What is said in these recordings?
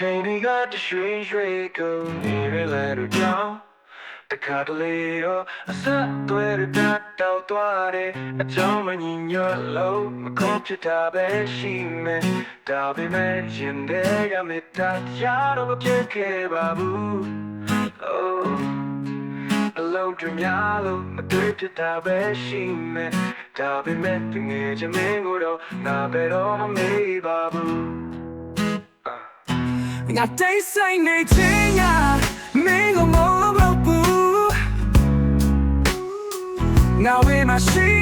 ချိန်တွေကတရွှေရွှေကုန်နေရလဲတို့ကြောင့်တခါတလေတော့အဆက်အသွဲတွေတတ်တောက်သွားတယ်အကြောင်းမညီညွတ်လို့မကောင်းဖြစ်တာပဲရှိမယ်ဒါပေမဲ့ရင်ထဲကမေတ္တာကြားတော့မဖြစ်ခဲ့ပါဘူး oh အလုံးတွေများလို့မတွေ့ဖြစ်တာပဲရှိမယ်ဒါပေမဲ့တငယ်ချင်းမင်းကိုတော့ငါဘယ်တော့မှမေးပါဘူး ငါတိတ်ဆိုင်နေချင်းညာမင်းကိုမလို့ဘူးငါဝေးမရှိ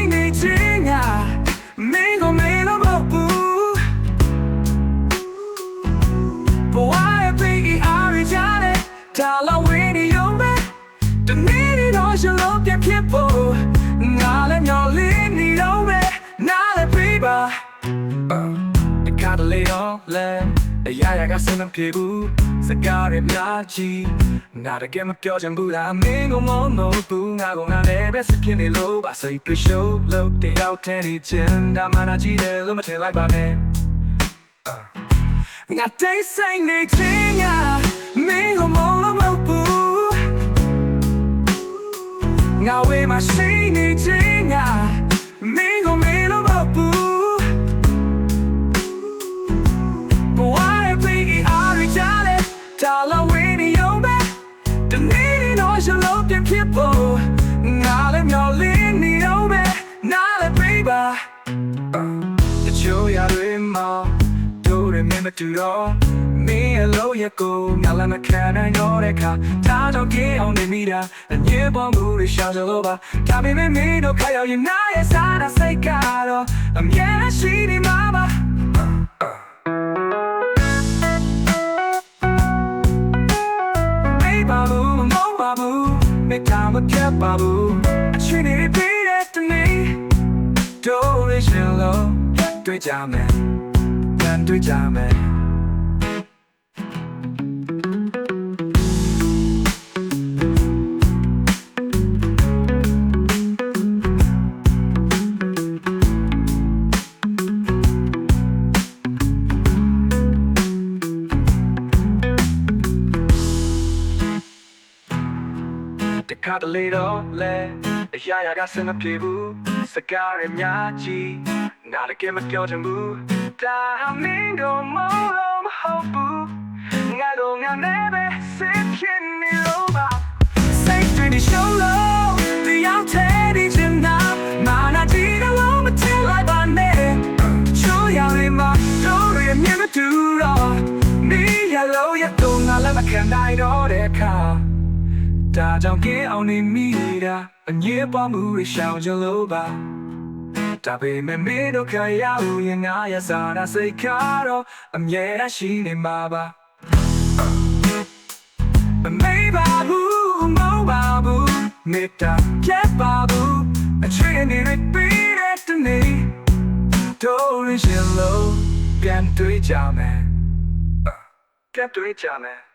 အရာရာကစမ်းမပြေဘူးစကားတွေများကြီးငါတကယ်မပြောချင်ဘူးလားမင်းကမမဟုတ်ဘူးငါကငါလည်းပဲစပြင်းနေလို့ပါစိတ်ပြရှိုးလို့တယောက်တည်းနေချင်ဒါမှနာကြည့်တယ်လို့မထင်လိုက်ပါနဲ့ငါတိတ်ဆိုင်နေချင်ညာမင်းကမလို့မဟုတ်ဘူးငါဝေးမရှိနေချင် The needing all your love and people. Now let me all in the over. Now let baby. The show ya rima. Do remember to all. Me alone ya go. Now let me can I know that car. Ta don't get on the meter. And you born moody shout all over. Tell me me me no kaya you now yes I say caro. I'm yeah she mama. မေး ဘူးမေတ္တာမပြတ်ပါဘူးအချိန်တွေပြီးတဲ့တနေ့တို့ရရှင်လို့တွေ့ကြမယ်ပြန်တွေ့ကြမယ် တခါတလေတော့လဲအရာရာကစင်မပြေဘူးစကားရများကြီးငါတကယ်မပြောချင်ဘူးဒါမင်းတို့မလို့မဟုတ်ဘူးငါတို့ငါနဲ့ပဲစစ်ဖြစ်နေလို့ပါစိတ်တွေရှုံးလို့တရားထဲဒီချင်နာမာနာကြည့်လို့မထင်လိုက်ပါနဲ့ချိုးရလေးမှာတို့ရမြင်မတူတော့နေရလို့ရတော့ငါလည်းမခံနိုင်တော့တဲ့အခါ ဒါကြောင့်ကင်းအောင်နေမိတာအငြင်းပွားမှုတွေရှောင်ကြလို့ပါဒါပေမဲ့မင်းတို့ခရဦးရင်ငါရစားတာစိတ်ခါတော့အမြဲတမ်းရှိနေမှာပါမမေးပါဘူးမဟုတ်ပါဘူးမေတ္တာပြတ်ပါဘူးအချိန်နေရပြီးတဲ့တနေ့တို့ရရှင်လို့ပြန်တွေ့ကြမယ်ပြန်တွေ့ကြမယ်